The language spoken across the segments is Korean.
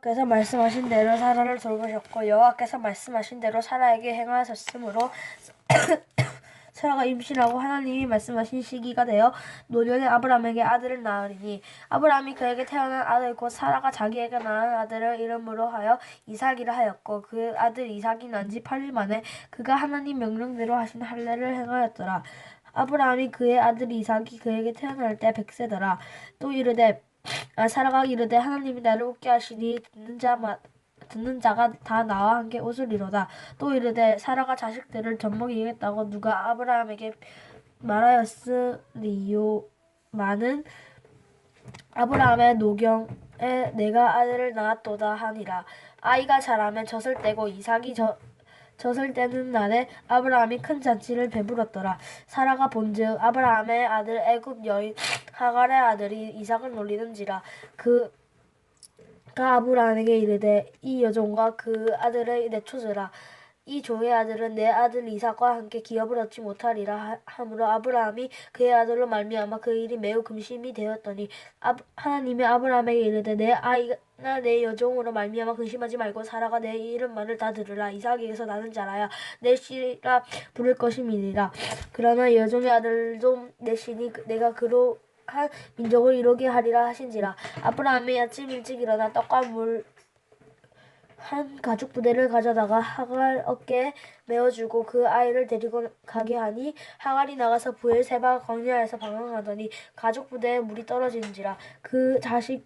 여호와께서 말씀하신 대로 사라를 돌보셨고 여호와께서 말씀하신 대로 사라에게 행하셨으므로 사라가 임신하고 하나님이 말씀하신 시기가 되어 노년에 아브라함에게 아들을 낳으리니 아브라함이 그에게 태어난 아들 곧 사라가 자기에게 낳은 아들을 이름으로 하여 이삭이라 하였고 그 아들 이삭이 난 지 8일 만에 그가 하나님 명령대로 하신 할례를 행하였더라. 아브라함이 그의 아들 이삭이 그에게 태어날 때 백세더라. 또 이르되 아, 사라가 이르되 하나님이 나를 웃게 하시니 듣는 자마 듣는 자가 다 나와 함께 웃으리로다. 또 이르되 사라가 자식들을 젖먹이겠다고 누가 아브라함에게 말하였으리요마는 아브라함의 노경에 내가 아들을 낳았도다 하니라. 아이가 자라면 젖을 떼고 이삭이 젖 젖을 떼는 날에 아브라함이 큰 잔치를 베풀었더라. 사라가 본즉 아브라함의 아들 애굽 여인 하갈의 아들이 이삭을 놀리는지라 그가 아브라함에게 이르되 이 여종과 그 아들을 내쫓으라 이 종의 아들은 내 아들 이삭과 함께 기업을 얻지 못하리라 하- 하므로 아브라함이 그의 아들로 말미암아 그 일이 매우 근심이 되었더니 아, 하나님이 아브라함에게 이르되 내 아이 나 내 여종으로 말미암아 근심하지 말고 사라가 내 이름만을 다 들으라. 이삭에게서 나는 자라야 내 씨라 부를 것임이니라. 그러나 여종의 아들도 내 씨니 그- 내가 그로 한 민족을 이루게 하리라 하신지라. 아브라함이 아침 일찍 일어나 떡과 물 한 가죽 부대를 가져다가 하갈 어깨에 메어주고 그 아이를 데리고 가게 하니 하갈이 나가서 부엘 세바 광야에서 방황하더니 가죽 부대에 물이 떨어지는지라. 그 자식을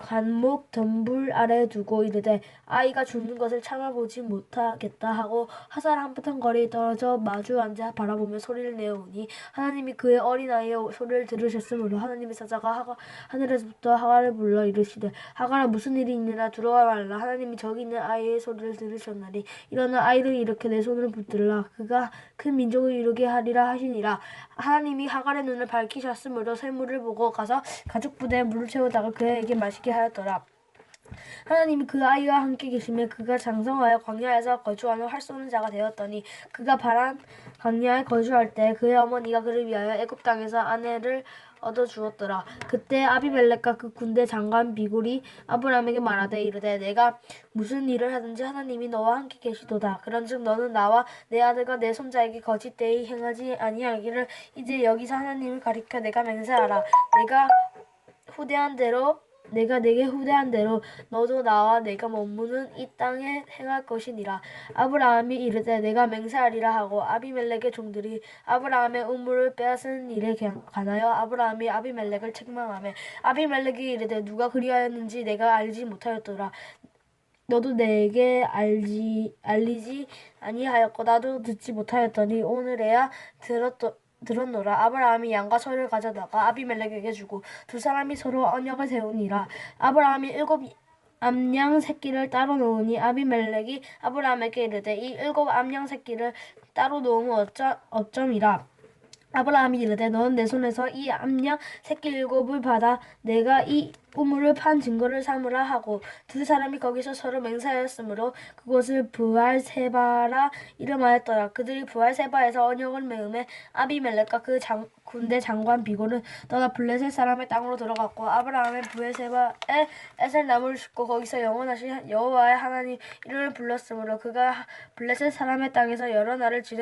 관목 덤불 아래 두고 이르되 아이가 죽는 것을 참아보지 못하겠다 하고 화살 한 푸탄 거리에 떨어져 마주 앉아 바라보며 소리를 내어오니 하나님이 그의 어린아이의 소리를 들으셨으므로 하나님의 사자가 하가, 하늘에서부터 하갈을 불러 이르시되 하갈아 무슨 일이 있느냐? 들어와 말라. 하나님이 저기 있는 아이의 소리를 들으셨나니 일어나 아이를 일으켜 내 손을 붙들라. 그가 큰 민족을 이루게 하리라 하시니라. 하나님이 하갈의 눈을 밝히셨으므로 샘물을 보고 가서 가죽 부대에 물을 채우다가 그에게 마시게 하였더라 하나님이 그 아이와 함께 계시며 그가 장성하여 광야에서 거주하는 활 쏘는 자가 되었더니 그가 바란 광야에 거주할 때 그의 어머니가 그를 위하여 애굽 땅에서 아내를 얻어 주었더라. 그때 아비멜렉과 그 군대 장관 비굴이 아브라함에게 말하되 이르되 내가 무슨 일을 하든지 하나님이 너와 함께 계시도다. 그런즉 너는 나와 내 아들과 내 손자에게 거짓되이 행하지 아니하기를 이제 여기서 하나님을 가리켜 내가 맹세하라. 내가 후대한 대로 내가 내게 후대한 대로 너도 나와 내가 머무는 이 땅에 행할 것이니라. 아브라함이 이르되 내가 맹세하리라 하고 아비멜렉의 종들이 아브라함의 우물을 빼앗은 일에 겨- 관하여 아브라함이 아비멜렉을 책망하며 아비멜렉이 이르되 누가 그리하였는지 내가 알지 못하였더라. 너도 내게 알지 알리지 아니하였고 나도 듣지 못하였더니 오늘에야 들었더 들었노라. 아브라함이 양과 소를 가져다가 아비멜렉에게 주고 두 사람이 서로 언약을 세우니라. 아브라함이 일곱 암양 새끼를 따로 놓으니 아비멜렉이 아브라함에게 이르되 이 일곱 암양 새끼를 따로 놓으면 어쩌, 어쩌미라 아브라함이 이르되 너는 내 손에서 이 암양 새끼 일곱을 받아 내가 이 우물을 판 증거를 삼으라 하고 두 사람이 거기서 서로 맹세하였으므로 그곳을 부알세바라 이름하였더라. 그들이 부알세바에서 언약을 메음에 아비멜렉과 그 장, 군대 장관 비고는 떠나 블레셋 사람의 땅으로 들어갔고 아브라함의 부엘세바에 에셀 나무를 싣고 거기서 영원하신 여호와의 하나님 이름을 불렀으므로 그가 블레셋 사람의 땅에서 여러 날을 지냈